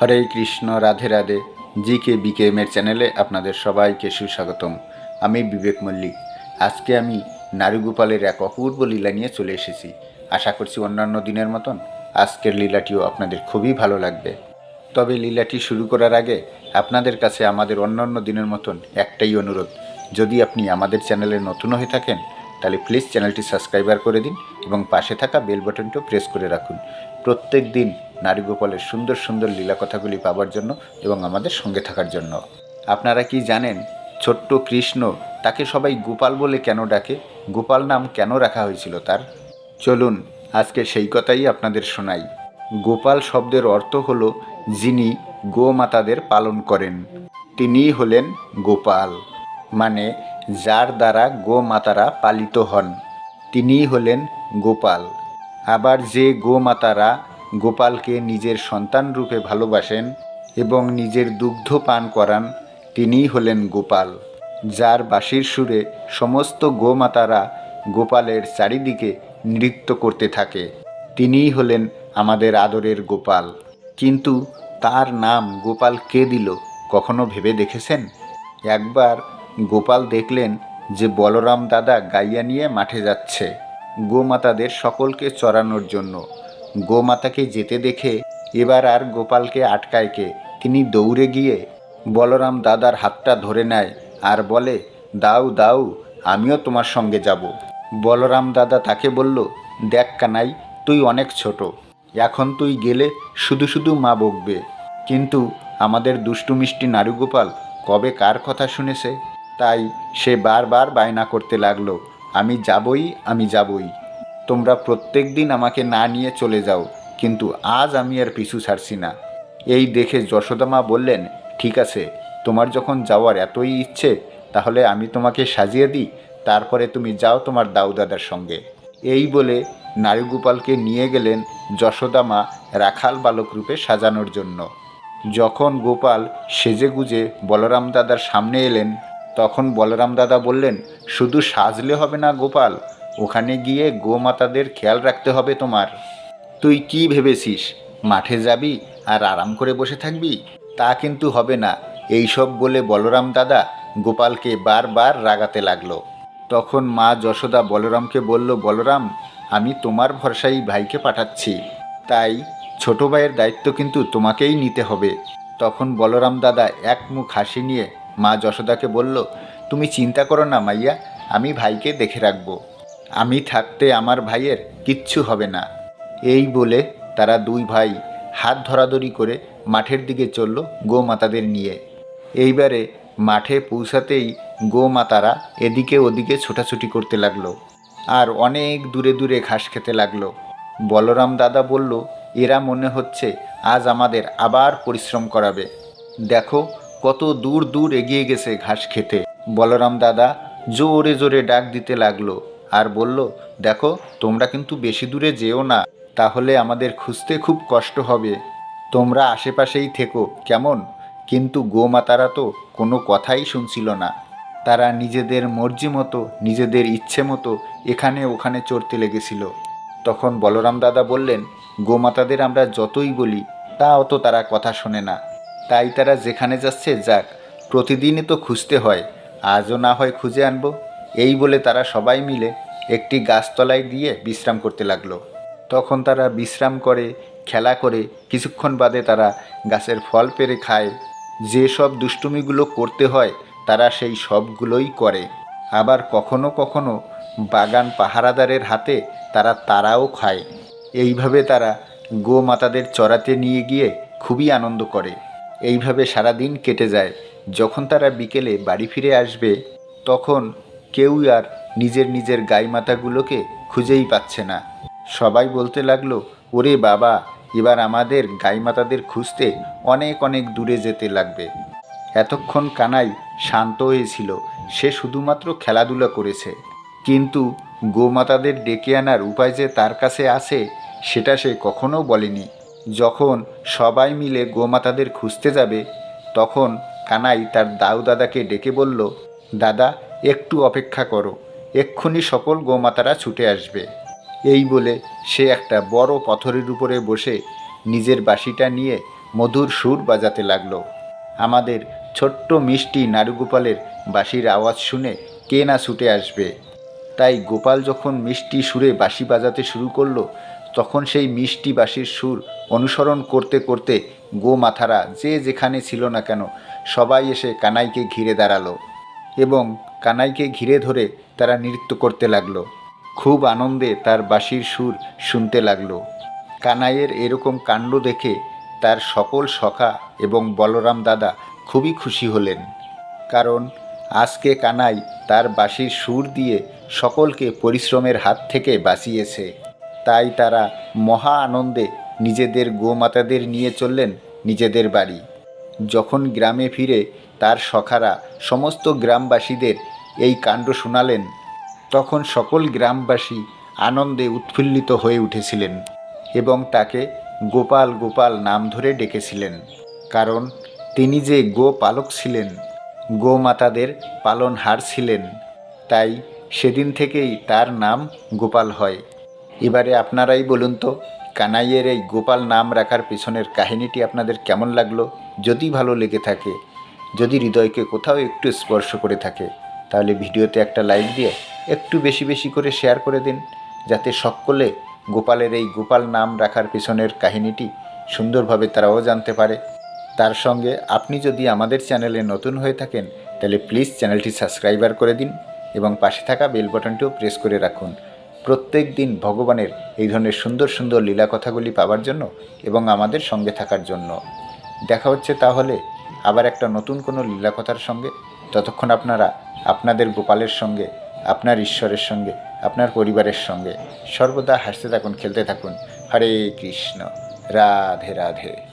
হরে কৃষ্ণ, রাধে রাধে। জি কে বিকেএমের চ্যানেলে আপনাদের সবাইকে সুস্বাগতম। আমি বিবেক মল্লিক। আজকে আমি নারীগোপালের এক অপূর্ব লীলা নিয়ে চলে এসেছি। আশা করছি অন্যান্য দিনের মতন আজকের লীলাটিও আপনাদের খুবই ভালো লাগবে। তবে লীলাটি শুরু করার আগে আপনাদের কাছে আমাদের অন্যান্য দিনের মতন একটাই অনুরোধ। যদি আপনি আমাদের চ্যানেলে নতুন হয়ে থাকেন, তাহলে প্লিজ চ্যানেলটি সাবস্ক্রাইবার করে দিন এবং পাশে থাকা বেল বাটনটিও প্রেস করে রাখুন। প্রত্যেক দিন নারীগোপালের সুন্দর সুন্দর লীলা কথাগুলি পাবার জন্য এবং আমাদের সঙ্গে থাকার জন্য। আপনারা কি জানেন, ছোট্ট কৃষ্ণ তাকে সবাই গোপাল বলে কেন ডাকে? গোপাল নাম কেন রাখা হয়েছিল তার? চলুন, আজকে সেই কথাই আপনাদের শোনাই। গোপাল শব্দের অর্থ হল যিনি গোমাতাদের পালন করেন। তিনিই হলেন গোপাল মানে যার দ্বারা গোমাতারা পালিত হন। তিনিই হলেন গোপাল। আবার যে গোমাতারা গোপালকে নিজের সন্তান রূপে ভালোবাসেন এবং নিজের দুগ্ধ পান করান, তিনিই হলেন গোপাল। যার বাঁশির সুরে সমস্ত গোমাতারা গোপালের চারিদিকে নৃত্য করতে থাকে। তিনিই হলেন আমাদের আদরের গোপাল। কিন্তু তার নাম গোপাল কে দিল, কখনো ভেবে দেখেছেন? একবার গোপাল দেখলেন যে বলরাম দাদা গাইয়া নিয়ে মাঠে যাচ্ছে। গোমাতাদের সকলকে চড়ানোর জন্য গোমাতাকে যেতে দেখে এবার আর গোপালকে আটকায় কে? তিনি দৌড়ে গিয়ে বলরাম দাদার হাতটা ধরে নেয় আর বলে, দাও দাও, আমিও তোমার সঙ্গে যাব। বলরাম দাদা তাকে বলল, দেখ কানাই, তুই অনেক ছোট, এখন তুই গেলে শুধু শুধু মা বকবে। কিন্তু আমাদের দুষ্টু মিষ্টি নারুগোপাল কবে কার কথা শুনেছে? তাই সে বারবার বায়না করতে লাগল, আমি যাবই আমি যাবই। তোমরা প্রত্যেক দিন আমাকে না নিয়ে চলে যাও, কিন্তু আজ আমি আর পিছু ছাড়ছি না। এই দেখে যশোদামা বললেন, ঠিক আছে, তোমার যখন যাওয়ার এতই ইচ্ছে, তাহলে আমি তোমাকে সাজিয়ে দিই, তারপরে তুমি যাও তোমার দাউদাদার সঙ্গে। এই বলে নারীগোপালকে নিয়ে গেলেন যশোদামা রাখাল বালক রূপে সাজানোর জন্য। যখন গোপাল সেজেগুজে বলরাম দাদার সামনে এলেন, তখন বলরাম দাদা বললেন, শুধু সাজলে হবে না গোপাল ওখানে গিয়ে গোমাতাদের খেয়াল রাখতে হবে তোমার। তুই কি ভেবেছিস? মাঠে যাবি আর আরাম করে বসে থাকবি? তা কিন্তু হবে না। এইসব বলে বলরাম দাদা গোপালকে বারবার রাগাতে লাগল। তখন মা যশোদা বলরামকে বলল, বলরাম, আমি তোমার ভরসাই ভাইকে পাঠাচ্ছি। তাই ছোট ভাইয়ের দায়িত্ব কিন্তু তোমাকেই নিতে হবে। তখন বলরাম দাদা এক মুখ হাসি নিয়ে মা যশোদাকে বলল, তুমি চিন্তা করো না মাইয়া, আমি ভাইকে দেখে রাখব। আমি থাকতে আমার ভাইয়ের কিচ্ছু হবে না। এই বলে তারা দুই ভাই হাত ধরাধরি করে মাঠের দিকে চলল গোমাতাদের নিয়ে। এইবারে মাঠে পৌঁছাতেই গোমাতারা এদিকে ওদিকে ছোটাছুটি করতে লাগল আর অনেক দূরে দূরে ঘাস খেতে লাগল। বলরাম দাদা বলল, এরা মনে হচ্ছে আজ আমাদের আবার পরিশ্রম করাবে। দেখো কত দূর দূর এগিয়ে গেছে ঘাস খেতে। বলরাম দাদা জোরে জোরে ডাক দিতে লাগল। আর বলল, দেখো, তোমরা কিন্তু বেশি দূরে যেও না, তাহলে আমাদের খুঁজতে খুব কষ্ট হবে। তোমরা আশেপাশেই থেকো, কেমন? কিন্তু গোমাতারা তো কোনো কথাই শুনছিল না। তারা নিজেদের মর্জি মতো, নিজেদের ইচ্ছে মতো এখানে ওখানে চড়তে লেগেছিল। তখন বলরাম দাদা বললেন, গোমাতাদের আমরা যতই বলি, তা অত তারা কথা শোনে না। তাই তারা যেখানে যাচ্ছে যাক, প্রতিদিনই তো খুঁজতে হয়, আজও না হয় খুঁজে আনব। এই বলে তারা সবাই মিলে একটি গাছতলায় গিয়ে বিশ্রাম করতে লাগল। তখন তারা বিশ্রাম করে, খেলা করে, কিছুক্ষণ বাদে তারা গাছের ফল পেরে খায়। যে সব দুষ্টুমিগুলো করতে হয়, তারা সেই সবগুলোই করে। আবার কখনো কখনো বাগান পাহারাদারের হাতে তারা তারাও খায়। এইভাবে তারা গোমাতাদের চড়াতে নিয়ে গিয়ে খুবই আনন্দ করে। এইভাবে সারাদিন কেটে যায়। যখন তারা বিকেলে বাড়ি ফিরে আসবে, তখন কেউই আর নিজের নিজের গাই মাতাগুলোকে খুঁজেই পাচ্ছে না। সবাই বলতে লাগল, ওরে বাবা, এবার আমাদের গাই মাতাদের খুঁজতে অনেক অনেক দূরে যেতে লাগবে। এতক্ষণ কানাই শান্ত হয়েছিল। সে শুধুমাত্র খেলাধুলা করেছে। কিন্তু গোমাতাদের ডেকে আনার উপায় যে তার কাছে আছে, সেটা সে কখনো বলেনি। যখন সবাই মিলে গোমাতাদের খুঁজতে যাবে, তখন কানাই তার দাউ দাদাকে ডেকে বলল, দাদা একটু অপেক্ষা করো, এক্ষুনি সকল গোমাতারা ছুটে আসবে। এই বলে সে একটা বড় পাথরের উপরে বসে নিজের বাঁশিটা নিয়ে মধুর সুর বাজাতে লাগল। আমাদের ছোট্ট মিষ্টি নারুগোপালের বাঁশির আওয়াজ শুনে কে না ছুটে আসবে। তাই গোপাল যখন মিষ্টি সুরে বাঁশি বাজাতে শুরু করল, তখন সেই মিষ্টি বাঁশির সুর অনুসরণ করতে করতে গোমাথারা যে যেখানে ছিল না কেন সবাই এসে কানাইকে ঘিরে দাঁড়াল। এবং কানাইকে ঘিরে ধরে তারা নৃত্য করতে লাগল। খুব আনন্দে তার বাঁশির সুর শুনতে লাগল। কানাইয়ের এরকম কাণ্ড দেখে তার সকল সখা এবং বলরাম দাদা খুবই খুশি হলেন। কারণ আজকে কানাই তার বাঁশির সুর দিয়ে সকলকে পরিশ্রমের হাত থেকে বাঁচিয়েছে। তাই তারা মহা আনন্দে নিজেদের গোমাতাদের নিয়ে চললেন নিজেদের বাড়ি। যখন গ্রামে ফিরে তার সখারা সমস্ত গ্রামবাসীদের এই কাণ্ড শোনালেন। তখন সকল গ্রামবাসী আনন্দে উৎফুল্লিত হয়ে উঠেছিলেন এবং তাকে গোপাল গোপাল নাম ধরে ডেকেছিলেন। কারণ তিনি যে গোপালক ছিলেন, গোমাতাদের পালনহার ছিলেন, তাই সেদিন থেকেই তার নাম গোপাল হয়। এবারে আপনারাই বলুন তো, কানাইয়ের এই গোপাল নাম রাখার পেছনের কাহিনীটি আপনাদের কেমন লাগল? যদি ভালো লেগে থাকে যদি হৃদয়কে কোথাও একটু স্পর্শ করে থাকে, তাহলে ভিডিওতে একটা লাইক দিয়ে একটু বেশি বেশি করে শেয়ার করে দিন, যাতে সকলে গোপালের এই গোপাল নাম রাখার পিছনের কাহিনীটি সুন্দরভাবে তারাও জানতে পারে। তার সঙ্গে আপনি যদি আমাদের চ্যানেলে নতুন হয়ে থাকেন, তাহলে প্লিজ চ্যানেলটি সাবস্ক্রাইবার করে দিন এবং পাশে থাকা বেল বাটনটিও প্রেস করে রাখুন। প্রত্যেক দিন ভগবানের এই ধরনের সুন্দর সুন্দর লীলা কথাগুলি পাওয়ার জন্য এবং আমাদের সঙ্গে থাকার জন্য। দেখা হচ্ছে তাহলে আবার একটা নতুন কোনো লীলাকথার সঙ্গে, ততক্ষণ আপনারা আপনাদের গোপালের সঙ্গে, আপনার ঈশ্বরের সঙ্গে, আপনার পরিবারের সঙ্গে সর্বদা হাসতে থাকুন, খেলতে থাকুন। হরে কৃষ্ণ। রাধে রাধে।